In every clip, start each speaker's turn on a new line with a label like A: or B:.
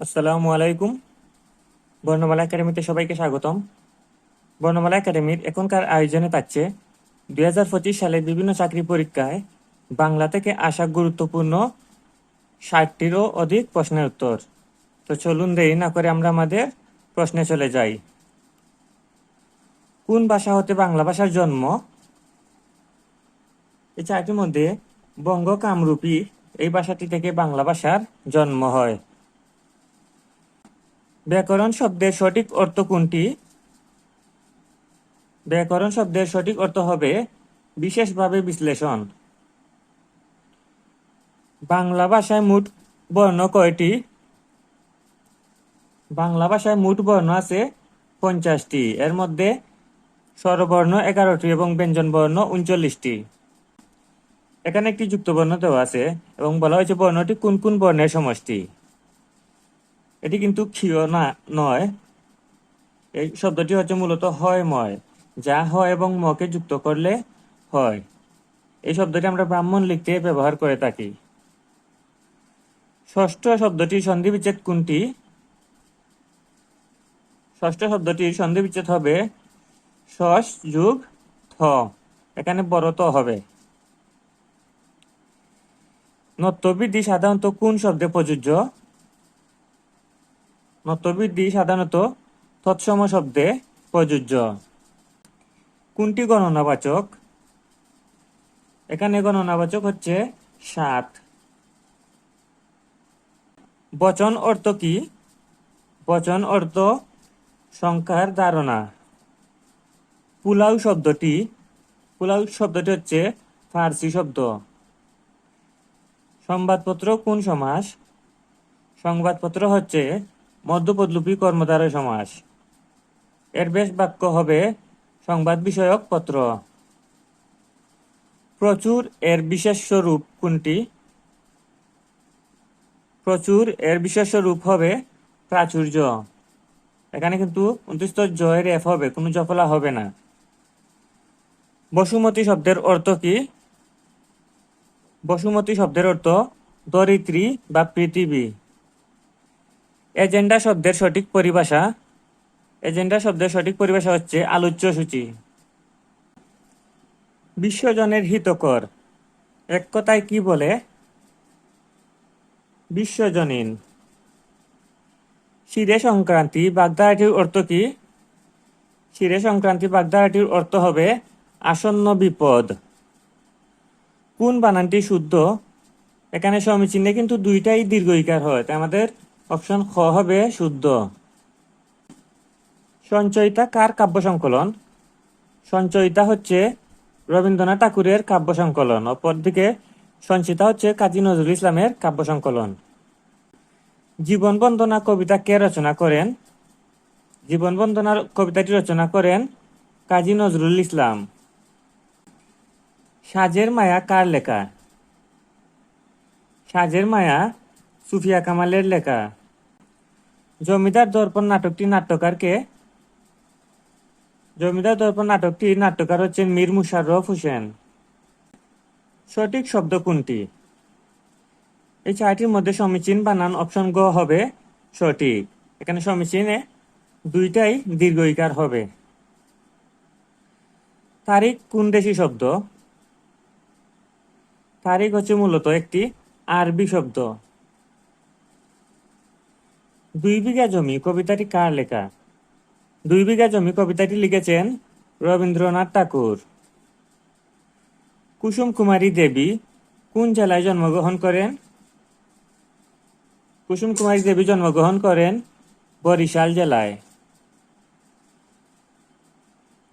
A: আসসালামু আলাইকুম। বর্ণমালা একাডেমিতে সবাইকে স্বাগতম। বর্ণমালা একাডেমির এখনকার আয়োজনে থাকছে দুই হাজার পঁচিশ সালে বিভিন্ন চাকরি পরীক্ষায় বাংলা থেকে আসা গুরুত্বপূর্ণ ষাটটিরও অধিক প্রশ্নের উত্তর। তো চলুন দেরি না করে আমরা আমাদের প্রশ্নে চলে যাই। কোন ভাষা হতে বাংলা ভাষার জন্ম? এই চারটির মধ্যে বঙ্গ কামরূপী এই ভাষাটি থেকে বাংলা ভাষার জন্ম হয়। ব্যাকরণ শব্দের সঠিক অর্থ কোনটি? ব্যাকরণ শব্দের সঠিক অর্থ হবে বিশেষভাবে বিশ্লেষণ। বাংলা ভাষায় মোট বর্ণ কয়টি? বাংলা ভাষায় মোট বর্ণ আছে পঞ্চাশটি। এর মধ্যে স্বরবর্ণ এগারোটি এবং ব্যঞ্জন বর্ণ উনচল্লিশটি। এখানে একটি যুক্ত বর্ণ দেওয়া আছে এবং বলা হয়েছে বর্ণটি কোন কোন বর্ণের সমষ্টি? এটি কিন্তু ক্ষীয় না, নয়। এই শব্দটি হচ্ছে মূলত হয়, ময়, যা হয় এবং মকে যুক্ত করলে হয়। এই শব্দটি আমরা ব্রাহ্মণ লিখতে ব্যবহার করে থাকি। ষষ্ঠ শব্দটির সন্ধি বিচ্ছেদ কোনটি? ষষ্ঠ শব্দটির সন্ধি বিচ্ছেদ হবে সস যুগ থ। এখানে বড় ত হবে। নত্যবৃদ্ধি সাধারণত কোন শব্দে প্রযোজ্য? নত্যবৃদ্ধি সাধারণত তৎসম শব্দে প্রযোজ্য। কোনটি গণনাবাচক? এখানে গণনাবাচক হচ্ছে সাত। বচন অর্থ কি? বচন অর্থ সংখ্যার ধারণা। পুলাউ শব্দটি পুলাউ শব্দটি হচ্ছে ফার্সি শব্দ। সংবাদপত্র কোন সমাস? সংবাদপত্র হচ্ছে মধ্যপদলুপী কর্মধারয় সমাস। এর বেশ বাক্য হবে সংবাদ বিষয়ক পত্র। প্রচুর এর বিশেষ রূপ কোনটি? প্রচুর এর বিশেষ রূপ হবে প্রাচুর্য। এখানে কিন্তু উনত্রিশ জয়ের এফ হবে, কোনো জফলা হবে না। বসুমতী শব্দের অর্থ কি? বসুমতী শব্দের অর্থ দরিদ্রী বা পৃথিবী। এজেন্ডা শব্দের সঠিক পরিভাষা, এজেন্ডা শব্দের সঠিক পরিভাষা হচ্ছে আলোচ্য সূচি। বিশ্বজনের হিতকর। এক কথায় কি বলে? বিশ্বজনীন। শিরে সংক্রান্তি বাগদারাটির অর্থ কি? শিরে সংক্রান্তি বাগদারাটির অর্থ হবে আসন্ন বিপদ। কোন বানানটি শুদ্ধ? এখানে সমীচিহ্নে কিন্তু দুইটাই দীর্ঘইকার হয়। তাই আমাদের অপশন খ হবে শুদ্ধ। সঞ্চয়িতা কার কাব্য সংকলন? সঞ্চয়িতা হচ্ছে রবীন্দ্রনাথ ঠাকুরের কাব্য সংকলন। অপরদিকে সঞ্চিতা হচ্ছে কাজী নজরুল ইসলামের কাব্য সংকলন। জীবন বন্দনা কবিতা কে রচনা করেন? জীবন বন্দনার কবিতাটি রচনা করেন কাজী নজরুল ইসলাম। সাজের মায়া কার লেখা? সাজের মায়া সুফিয়া কামালের লেখা। জমিদার দর্পণ নাটকটি নাট্যকার কে জমিদার দর্পণ নাটকটি নাট্যকার হচ্ছেন মীর মুশাররফ হোসেন। সঠিক শব্দ কোনটি? এই চারটির মধ্যে সমীচীন বানান অপশন গ হবে সঠিক। এখানে সমীচীনে দুইটাই দীর্ঘইকার হবে। তারিখ কোন দেশি শব্দ? তারিখ হচ্ছে মূলত একটি আরবি শব্দ। দুই বিঘা জমি, কবিতাটি কার লেখা? দুই বিঘা জমি, কবিতাটি লিখেছেন রবীন্দ্রনাথ ঠাকুর। কুসুম কুমারী দেবী কোন জেলায় জন্মগ্রহণ করেন? কুসুম কুমারী দেবী জন্মগ্রহণ করেন বরিশাল জেলায়।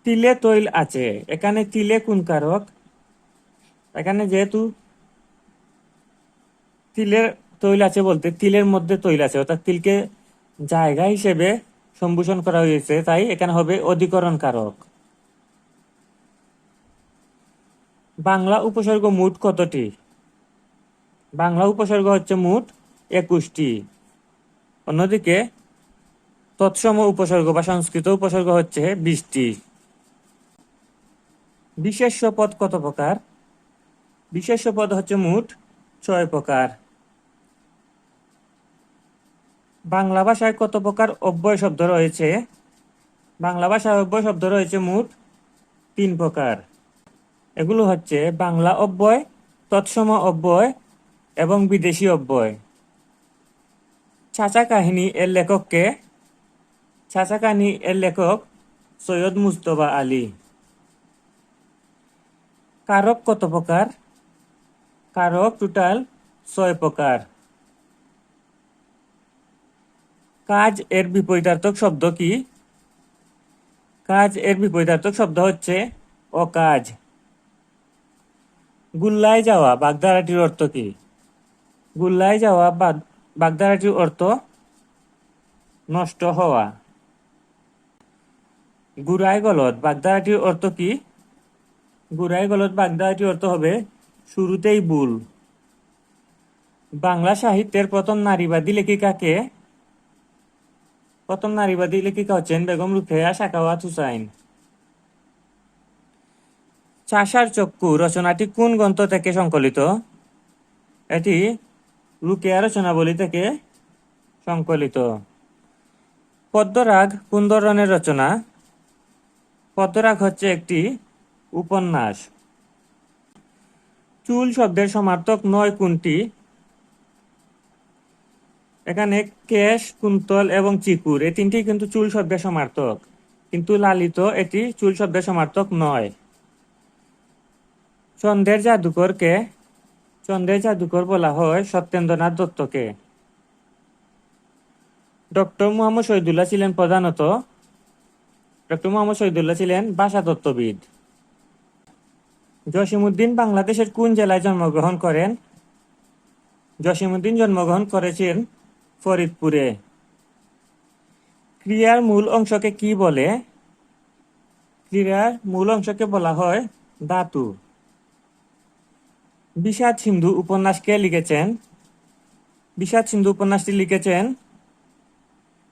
A: তিলে তৈল আছে, এখানে তিলে কোন কারক? এখানে যেহেতু তিলের তৈল আছে বলতে তিলের মধ্যে তৈল আছে, অর্থাৎ তিলকে জায়গা হিসেবে সম্ভূষণ করা হয়েছে, তাই এখানে হবে অধিকরণ কারক বাংলা উপসর্গ মোট কতটি? বাংলা উপসর্গ হচ্ছে মোট একুশটি। অন্যদিকে তৎসম উপসর্গ বা সংস্কৃত উপসর্গ হচ্ছে বিশটি। বিশেষ্য পদ কত প্রকার? বিশেষ্য পদ হচ্ছে মোট ছয় প্রকার। বাংলা ভাষায় কত প্রকার অব্যয় শব্দ রয়েছে? বাংলা ভাষায় অব্যয় শব্দ রয়েছে মোট তিন প্রকার। এগুলো হচ্ছে বাংলা অব্যয়, তৎসম অব্যয় এবং বিদেশি অব্যয়। চাচা কাহিনী এর লেখককে চাচা কাহিনী এর লেখক সৈয়দ মুস্তফা আলী। কারক কত প্রকার? কারক টোটাল ছয় প্রকার। কাজ এর বিপরীতার্থক শব্দ কি? কাজ এর বিপরীতার্থক শব্দ হচ্ছে অকাজ। গুল্লায় যাওয়া বাগধারাটির অর্থ কি? গুল্লায় যাওয়া বাগ- বাগধারাটির অর্থ নষ্ট হওয়া। গুড়াই গলত বাগধারাটির অর্থ কি? গুড়াই গলত বাগধারাটির অর্থ হবে শুরুতেই ভুল। বাংলা সাহিত্যের প্রথম নারীবাদী লেখিকাকে প্রথম নারীবাদী লেখিকা হচ্ছেন বেগম রুকেয়া সাকাওয়াত হুসাইন। চাষার চক্ষু রচনাটি কোন গ্রন্থ থেকে সংকলিত? এটি রুকেয়া রচনাবলী থেকে সংকলিত। পদ্মরাগ কোন ধরনের রচনা। পদ্মরাগ হচ্ছে একটি উপন্যাস। চুল শব্দের সমার্থক নয় কোনটি? এখানে কেশ, কুন্তল এবং চিকুর। এই তিনটি কিন্তু চুল শব্দের সমার্থক। কিন্তু লালিত, এটি চুল শব্দের সমার্থক নয়। চন্দ্রের জাদুকরকে, চন্দ্রের জাদুকর বলা হয় সত্যেন্দ্রনাথ দত্তকে। ডক্টর মোহাম্মদ শহীদুল্লাহ ছিলেন প্রধানত ডক্টর মোহাম্মদ শহীদুল্লাহ ছিলেন ভাষাতত্ত্ববিদ জসিমুদ্দিন বাংলাদেশের কোন জেলায় জন্মগ্রহণ করেন? জসিমুদ্দিন জন্মগ্রহণ করেছেন ফরিদপুরে। ক্রিয়ার মূল অংশকে কি বলে? ক্রিয়ার মূল অংশকে বলা হয় ধাতু। বিষাদ সিন্ধু উপন্যাস কে লিখেছেন। বিষাদ সিন্ধু উপন্যাসটি লিখেছেন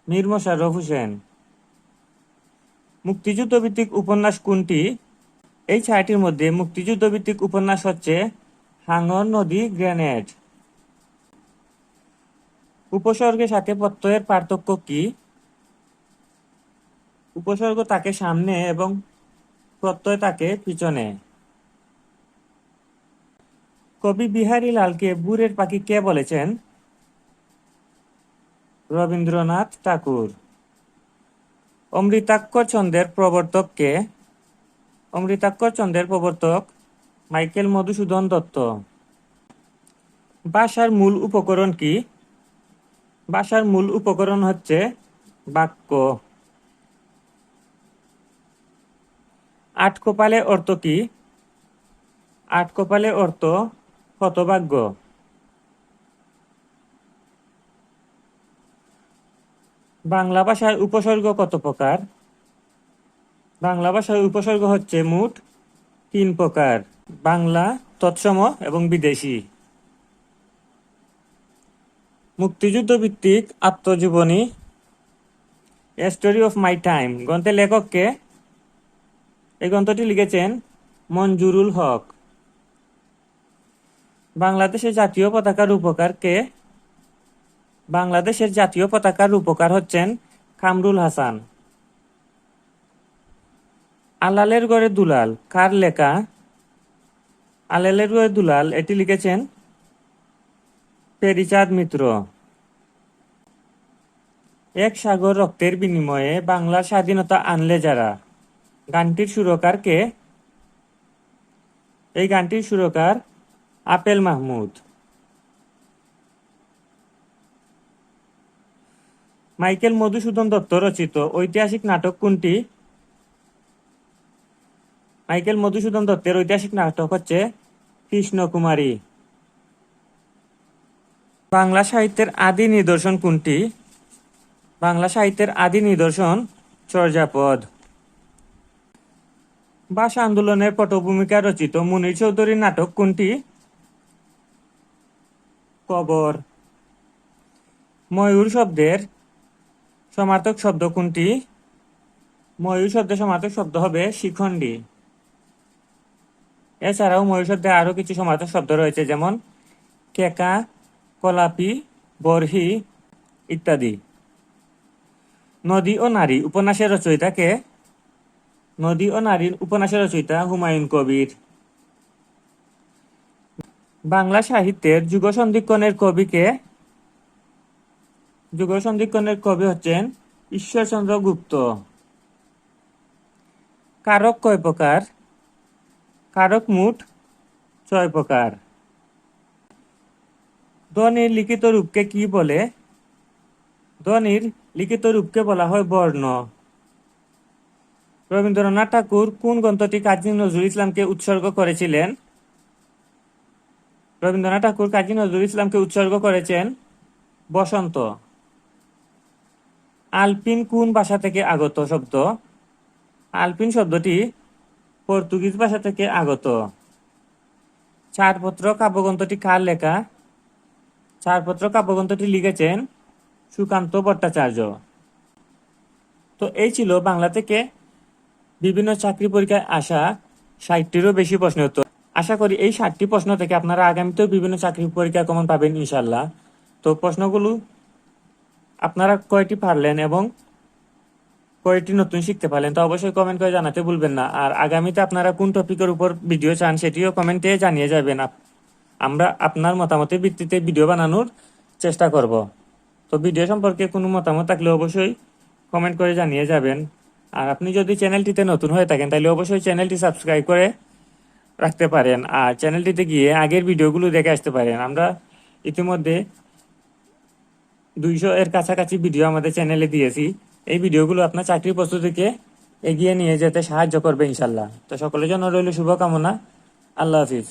A: মীর মোশাররফ হোসেন। মুক্তিযুদ্ধ ভিত্তিক উপন্যাস কোনটি? এই ছয়টির মধ্যে মুক্তিযুদ্ধ ভিত্তিক উপন্যাস হচ্ছে হাঙ্গর নদী গ্রেনেড। উপসর্গের সাথে প্রত্যয়ের পার্থক্য কি? উপসর্গ তাকে সামনে এবং প্রত্যয় তাকে পিছনে। কবি বিহারী লালকে বুড়ের পাখি কে বলেছেন? রবীন্দ্রনাথ ঠাকুর। অমৃতাক্ষর ছন্দের প্রবর্তক কে? অমৃতাক্ষর ছন্দের প্রবর্তক মাইকেল মধুসূদন দত্ত। ভাষার মূল উপকরণ কি? ভাষার মূল উপকরণ হচ্ছে বাক্য। আট কপালে অর্থ কি? আট কপালে অর্থ হতভাগ্য। বাংলা ভাষায় উপসর্গ কত প্রকার? বাংলা ভাষায় উপসর্গ হচ্ছে মোট তিন প্রকার, বাংলা, তৎসম এবং বিদেশি। মুক্তিযুদ্ধ ভিত্তিক আত্মজীবনী a story of my time গ্রন্থের লেখককে এই গ্রন্থটি লিখেছেন মঞ্জুরুল হক। বাংলাদেশের জাতীয় পতাকার রূপকার কে বাংলাদেশের জাতীয় পতাকার রূপকার হচ্ছেন কামরুল হাসান। আলালের গড়ে দুলাল, কার লেখা? আলালের গড়ে দুলাল, এটি লিখেছেন পেরিচাঁদ মিত্র। এক সাগর রক্তের বিনিময়ে বাংলার স্বাধীনতা আনলে যারা? গানটির সুরকার কে? এই গানটির সুরকার আপেল মাহমুদ। মাইকেল মধুসূদন দত্ত রচিত ঐতিহাসিক নাটক কোনটি? মাইকেল মধুসূদন দত্তের ঐতিহাসিক নাটক হচ্ছে কৃষ্ণকুমারী। বাংলা সাহিত্যের আদি নিদর্শন কোনটি? বাংলা সাহিত্যের আদি নিদর্শন চর্যাপদ। ভাষা আন্দোলনের পটভূমিকা রচিত মুনির চৌধুরীর নাটক কোনটি? কবর। ময়ূর শব্দের সমার্থক শব্দ কোনটি? ময়ূর শব্দের সমার্থক শব্দ হবে শিখণ্ডী। এছাড়াও ময়ূর শব্দে আরও কিছু সমার্থক শব্দ রয়েছে, যেমন কেকা কলাপি বরহি ইত্যাদি। নদী ও নারী উপন্যাসের রচয়িতাকে নদী ও নারীর উপন্যাসের রচয়িতা হুমায়ুন কবির। বাংলা সাহিত্যের যুগ সন্ধিক্ষণের কবিকে যুগ সন্ধিক্ষণের কবি হচ্ছেন ঈশ্বরচন্দ্র গুপ্ত। কারক কয় প্রকার? কারক মুঠ ছয় প্রকার। ধ্বনির লিখিত রূপকে কি বলে? ধ্বনির লিখিত রূপকে বলা হয় বর্ণ রবীন্দ্রনাথ ঠাকুর কোন গ্রন্থটি কাজী নজরুল ইসলামকে উৎসর্গ করেছিলেন? রবীন্দ্রনাথ ঠাকুর কাজী নজরুল ইসলামকে উৎসর্গ করেছেন বসন্ত। আলপিন কোন ভাষা থেকে আগত শব্দ? আলপিন শব্দটি পর্তুগিজ ভাষা থেকে আগত। ছাড়পত্র কাব্যগ্রন্থটি কার লেখা? চারপত্র কাব্যগ্রন্থটি লিখেছেন সুকান্ত ভট্টাচার্য। তো এই ছিল বাংলা থেকে বিভিন্ন চাকরি পরীক্ষায় আসা ষাটটিরও বেশি প্রশ্ন উত্তর। আশা করি এই ষাটটি প্রশ্ন থেকে আপনারা আগামীতেও বিভিন্ন চাকরি পরীক্ষা কমন পাবেন ইনশাল্লাহ তো প্রশ্নগুলো আপনারা কয়টি পারলেন এবং কয়টি নতুন শিখতে পারলেন তো অবশ্যই কমেন্ট করে জানাতে ভুলবেন না। আর আগামীতে আপনারা কোন টপিকের উপর ভিডিও চান সেটিও কমেন্টে জানিয়ে যাবেন। আমরা আপনার মতামতের ভিত্তিতে ভিডিও বানানোর চেষ্টা করব। তো ভিডিও সম্পর্কে কোনো মতামত থাকলে অবশ্যই কমেন্ট করে জানিয়ে যাবেন। আর আপনি যদি চ্যানেলটিতে নতুন হয়ে থাকেন, তাহলে অবশ্যই চ্যানেলটি সাবস্ক্রাইব করে রাখতে পারেন। আর চ্যানেলটিতে গিয়ে আগের ভিডিওগুলো দেখে আসতে পারেন। আমরা ইতিমধ্যে দুইশো এর কাছাকাছি ভিডিও আমাদের চ্যানেলে দিয়েছি। এই ভিডিওগুলো আপনার চাকরি প্রস্তুতিকে এগিয়ে নিয়ে যেতে সাহায্য করবে ইনশাল্লাহ তো সকলের জন্য রইল শুভকামনা। আল্লাহ হাফিজ।